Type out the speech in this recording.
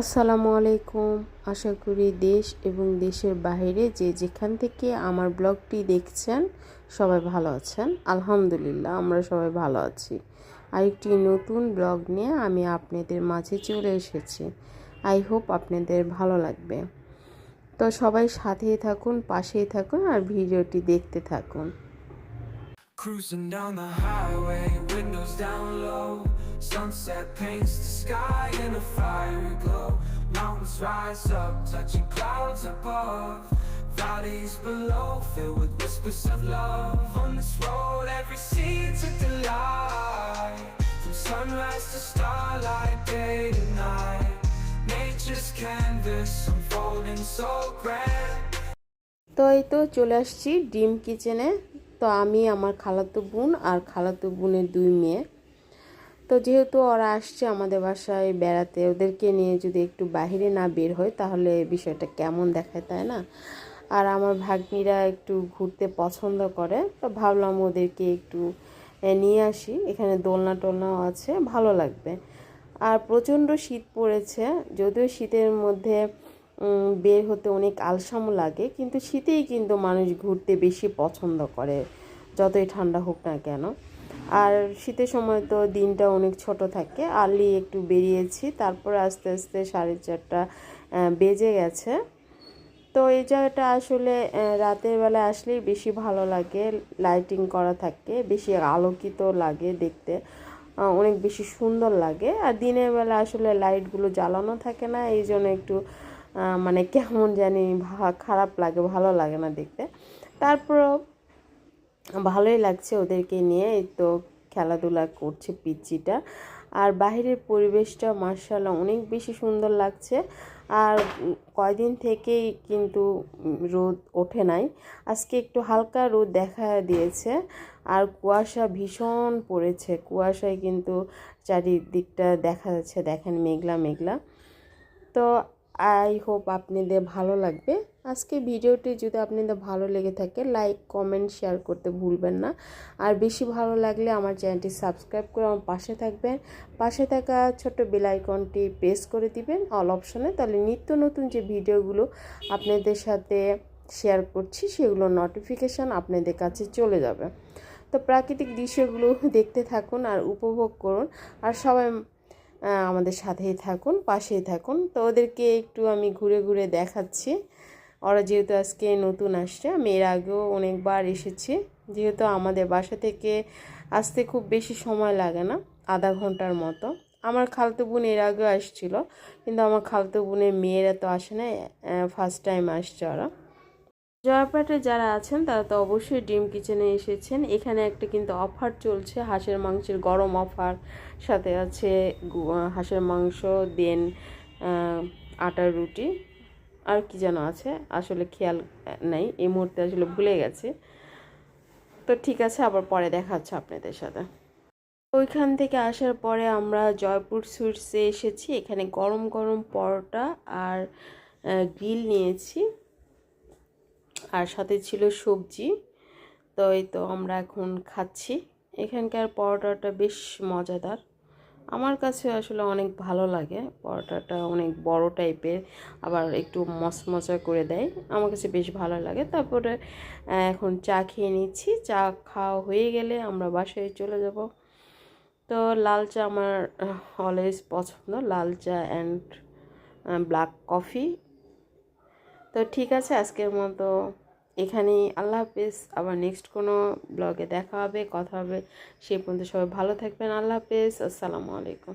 আসসালামু আলাইকুম। আশা করি দেশ এবং দেশের বাইরে যে যেখান থেকে আমার ব্লগটি দেখছেন, সবাই ভালো আছেন। আলহামদুলিল্লাহ, আমরা সবাই ভালো আছি। আরেকটি নতুন ব্লগ নিয়ে আমি আপনাদের মাঝে চলে এসেছি। আই হোপ আপনাদের ভালো লাগবে। তো সবাই সাথেই থাকুন, পাশেই থাকুন আর ভিডিওটি দেখতে থাকুন। Cruising down the highway, windows down low. Sunset paints the sky in a fiery glow. Mountains rise up, touching clouds above. Valleys below, filled with whispers of love. On this road, every seed's a delight. From sunrise to starlight, day to night. Nature's canvas unfolding so grand. তো এই তো চলে আসছি ডিম কিচেনে তো আমি, আমার খালাতো বোন আর খালাতো বোনের দুই মেয়ে। তো যেহেতু ওরা আসছে আমাদের বাসায় বেড়াতে, ওদেরকে নিয়ে যদি একটু বাইরে না বের হয়, তাহলে বিষয়টা কেমন দেখায় তাই না? আর আমার ভাগ্নিরা একটু ঘুরতে পছন্দ করে, তো ভাবলাম ওদেরকে একটু নিয়ে আসি। এখানে দোলনা টোলনাও আছে, ভালো লাগবে। আর প্রচণ্ড শীত পড়েছে, যদিও শীতের মধ্যে বের হতে অনেক আলসামও লাগে, কিন্তু শীতেই কিন্তু মানুষ ঘুরতে বেশি পছন্দ করে, যতই ঠান্ডা হোক না কেন। আর শীতের সময় তো দিনটা অনেক ছোট থাকে, আর্লি একটু বেরিয়েছি, তারপর আস্তে আস্তে সাড়ে চারটা বেজে গেছে। তো এই জায়গাটা আসলে রাতের বেলা আসলেই বেশি ভালো লাগে, লাইটিং করা থাকে, বেশি আলোকিত লাগে দেখতে অনেক বেশি সুন্দর লাগে। আর দিনের বেলা আসলে লাইটগুলো জ্বালানো থাকে না এই জন্য একটু মানে কেমন জানি খারাপ লাগে, ভালো লাগে না দেখতে। তারপরও ভালোই লাগছে ওদেরকে নিয়ে তো খেলাধুলা করছে পিচ্চিটা। আর বাইরের পরিবেশটা মার্শাল্লাহ অনেক বেশি সুন্দর লাগছে। আর কয়দিন থেকেই কিন্তু রোদ ওঠে নাই। আজকে একটু হালকা রোদ দেখা দিয়েছে। আর কুয়াশা ভীষণ পড়েছে। কুয়াশায় কিন্তু চারিদিকটা দেখা যাচ্ছে, দেখেন মেঘলা মেঘলা। তো আই হোপ আপনাদের ভালো লাগবে। আজকে ভিডিওটি যদি আপনাদের ভালো লেগে থাকে লাইক কমেন্ট শেয়ার করতে ভুলবেন না। আর বেশি ভালো লাগলে আমার চ্যানেলটি সাবস্ক্রাইব করে আমার পাশে থাকবেন। পাশে থাকা ছোট্ট বেল আইকনটি প্রেস করে দিবেন অল অপশনে তাহলে নিত্য নতুন যে ভিডিওগুলো আপনাদের সাথে শেয়ার করছি, সেগুলো নোটিফিকেশান আপনাদের কাছে চলে যাবে। তো প্রাকৃতিক দৃশ্যগুলো দেখতে থাকুন আর উপভোগ করুন। আর সবাই আমাদের সাথেই থাকুন, পাশেই থাকুন। তো ওদেরকে একটু আমি ঘুরে ঘুরে দেখাচ্ছি। ওরা যেহেতু আজকে নতুন আসছে, আমি এর আগেও অনেকবার এসেছি। যেহেতু আমাদের বাসা থেকে আসতে খুব বেশি সময় লাগে না, আধা ঘণ্টার মতো। আমার খালতো বোন এর আগেও আসছিল, কিন্তু আমার খালতো বোনের মেয়েরা তো আসে না ফার্স্ট টাইম আসছে ওরা। জয়পাটে যারা আছেন, তারা তো অবশ্যই ডিম কিচেনে এসেছেন। এখানে একটা কিন্তু অফার চলছে, হাঁসের মাংসের গরম অফার। সাথে আছে হাঁসের মাংস, দেন আটার রুটি। আর কি যেন আছে, আসলে খেয়াল নাই, এই মুহূর্তে আসলে ভুলে গেছে। তো ঠিক আছে, আবার পরে দেখা হচ্ছে আপনাদের সাথে। ওইখান থেকে আসার পরে আমরা জয়পুর সুইটসে এসেছি। এখানে গরম গরম পরোটা আর গ্রিল নিয়েছি। আর সাথে ছিল সবজি। তো এই তো আমরা এখন খাচ্ছি। এখানকার পরোটাটা বেশ মজাদার। আমার কাছে আসলে অনেক ভালো লাগে। পরোটাটা অনেক বড় টাইপের, আবার একটু মচমচা করে দেয়। আমার কাছে বেশ ভালো লাগে। তারপরে এখন চা খেয়ে নিচ্ছি। চা খাওয়া হয়ে গেলে আমরা বাসায় চলে যাব। তো লাল চা আমার অলওয়েজ পছন্দ। লাল চা অ্যান্ড ব্ল্যাক কফি তো ঠিক আছে, আজকের মতো এখানেই। আল্লাহ হাফেজ। আবার নেক্সট কোনো ব্লগে দেখা হবে, কথা হবে সেই পর্যন্ত সবাই ভালো থাকবেন। আল্লাহ হাফেজ। আসসালামু আলাইকুম।